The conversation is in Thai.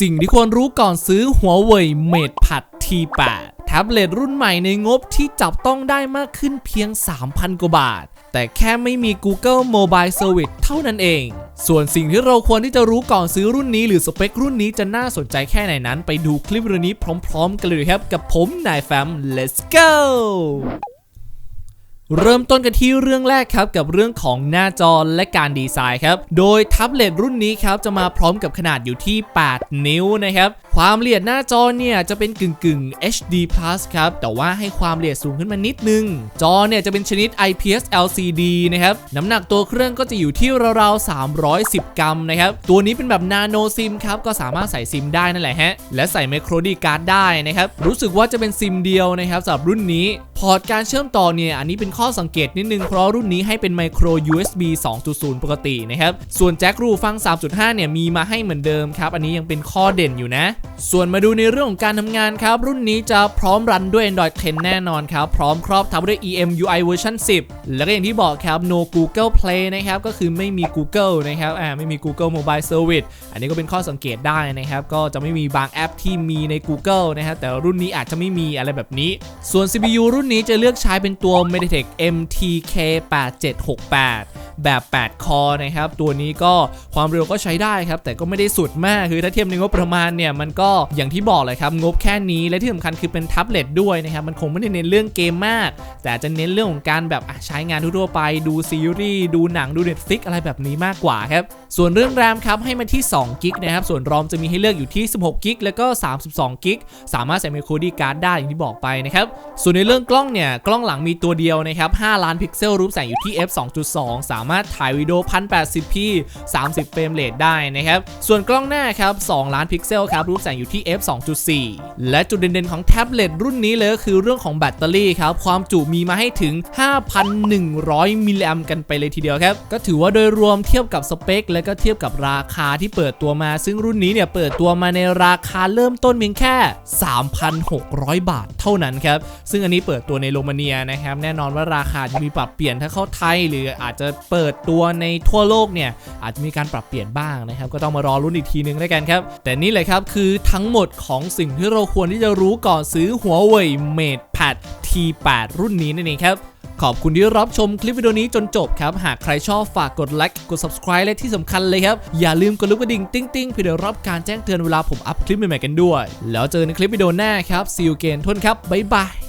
สิ่งที่ควรรู้ก่อนซื้อหัวเว่ยเมดผัด T8 แท็บเล็ตรุ่นใหม่ในงบที่จับต้องได้มากขึ้นเพียง 3,000 กว่าบาท แต่แค่ไม่มี Google Mobile Service เท่านั้นเอง ส่วนสิ่งที่เราควรที่จะรู้ก่อนซื้อรุ่นนี้หรือสเปครุ่นนี้จะน่าสนใจแค่ไหนนั้น ไปดูคลิปวิดีโอนี้พร้อม ๆ กันเลยครับ กับผมนายแฟม let's go เริ่มต้นกันที่เรื่องแรกครับกับเรื่องของหน้าจอและการดีไซน์ครับ โดยแท็บเล็ตรุ่นนี้ครับจะมาพร้อมกับขนาดอยู่ที่ 8 นิ้วนะครับ ความละเอียดหน้าจอเนี่ยจะเป็นกึ่งกึ่ง HD Plus ครับ แต่ว่าให้ความละเอียดสูงขึ้นมานิดนึง จอเนี่ยจะเป็นชนิด IPS LCD นะครับ น้ำหนักตัวเครื่องก็จะอยู่ที่ราวๆ 310 กรัมนะครับ ตัวนี้เป็นแบบนาโนซิมครับ ก็สามารถใส่ซิมได้นั่นแหละฮะ และใส่ไมโครดีการ์ดได้นะครับ รู้สึกว่าจะเป็นซิมเดียวนะครับสำหรับรุ่นนี้ พอร์ตการเชื่อมต่อเนี่ยอันนี้เป็นข้อสังเกตนิดนึง เพราะรุ่นนี้ให้เป็นไมโคร USB 2.0 ปกตินะครับ ส่วนแจ็ครูฟัง 3.5 เนี่ยมีมาให้เหมือนเดิมครับ อันนี้ยังเป็นข้อเด่นอยู่นะส่วนมาดูในเรื่องของการทำงานครับ รุ่นนี้จะพร้อมรันด้วย Android 10 แน่นอนครับ พร้อมครอบทับด้วย EMUI เวอร์ชัน10 แล้วก็อย่างที่บอกครับ no Google Play นะครับ ก็คือไม่มี Google นะครับอ่าไม่มี Google Mobile Service อันนี้ก็เป็นข้อสังเกตได้นะครับ ก็จะไม่มีบางแอปที่มีใน Google นะครับแต่รุ่นนี้อาจจะไม่มีอะไรแบบนี้ ส่วน CPU รุ่นนี้จะเลือกใช้เป็นตัว MediaTek MTK 8768 แบบ 8 คอนะครับ ตัวนี้ก็ความเร็วก็ใช้ได้ครับ แต่ก็ไม่ได้สุดมาก คือถ้าเทียบในงบประมาณเนี่ยมันก็อย่างที่บอกเลยครับงบแค่นี้และที่สำคัญคือเป็นแท็บเล็ตด้วยนะครับมันคงไม่ได้เน้นเรื่องเกมมาก แต่จะเน้นเรื่องของการแบบใช้งานทั่วไป ดูซีรีส์ดูหนังดู Netflix อะไรแบบนี้มากกว่าครับส่วนเรื่องแรมครับให้มาที่2กิกนะครับส่วนรอมจะมีให้เลือกอยู่ที่ 16กิกแล้วก็ 32กิกสามารถใส่ไมโครดีการ์ดได้อย่างที่บอกไปนะครับส่วนในเรื่องกล้องเนี่ยกล้องหลังมีตัวเดียวนะครับ5ล้านพิกเซลรูปแสงอยู่ที่ f 2.2สาามารถถ่ายวิดีโอ 1080p 30 เฟรมเรทได้นะครับ ส่วนกล้องหน้าครับ 2 ล้านพิกเซลครับรูปแสงอยู่ที่ f 2.4 และจุดเด่นๆของแท็บเล็ตรุ่นนี้เลยก็คือเรื่องของแบตเตอรี่ครับ ความจุมีมาให้ถึง 5,100 มิลลิแอมกันไปเลยทีเดียวครับ ก็ถือว่าโดยรวมเทียบกับสเปค และก็เทียบกับราคาที่เปิดตัวมา ซึ่งรุ่นนี้เนี่ยเปิดตัวมาในราคาเริ่มต้นเพียงแค่ 3,600 บาทเท่านั้นครับ ซึ่งอันนี้เปิดตัวในโรมาเนียนะครับ แน่นอนว่าราคาจะมีปรับเปลี่ยนถ้าเข้าไทย หรืออาจจะเปิดตัวในทั่วโลกเนี่ยอาจจะมีการปรับเปลี่ยนบ้างนะครับ ก็ต้องมารอรุ่นอีกทีนึงแล้วกันครับ แต่นี่เลยครับคือทั้งหมดของสิ่งที่เราควรที่จะรู้ก่อนซื้อหัวเว่ย MatePad T8 รุ่นนี้นั่นเองครับขอบคุณที่รับชมคลิปวิดีโอนี้จนจบครับ หากใครชอบฝากกดไลค์ กด subscribe และที่สำคัญเลยครับ อย่าลืมกดลูกกระดิ่งติ้งติ้งเพื่อได้รับการแจ้งเตือนเวลาผมอัพคลิปใหม่ๆกันด้วย แล้วเจอในคลิปวิดีโอหน้าครับ see you again ทุนครับ บ๊ายบาย